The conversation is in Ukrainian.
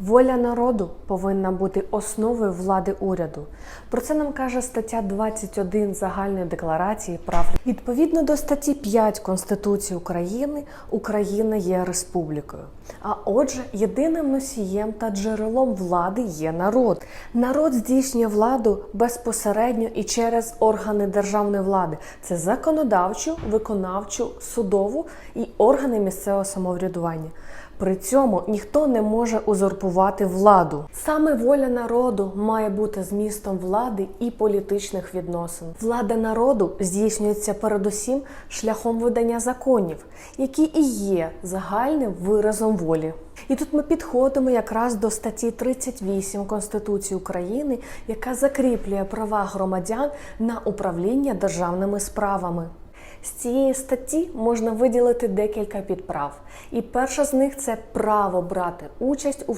Воля народу повинна бути основою влади уряду. Про це нам каже стаття 21 Загальної декларації прав. Відповідно до статті 5 Конституції України, Україна є республікою. А отже, єдиним носієм та джерелом влади є народ. Народ здійснює владу безпосередньо і через органи державної влади: це законодавчу, виконавчу, судову і органи місцевого самоврядування. При цьому ніхто не може узурпувати владу. Саме воля народу має бути змістом влади і політичних відносин. Влада народу здійснюється передусім шляхом видання законів, які і є загальним виразом волі. І тут ми підходимо якраз до статті 38 Конституції України, яка закріплює права громадян на управління державними справами. З цієї статті можна виділити декілька підправ. І перша з них це право брати участь у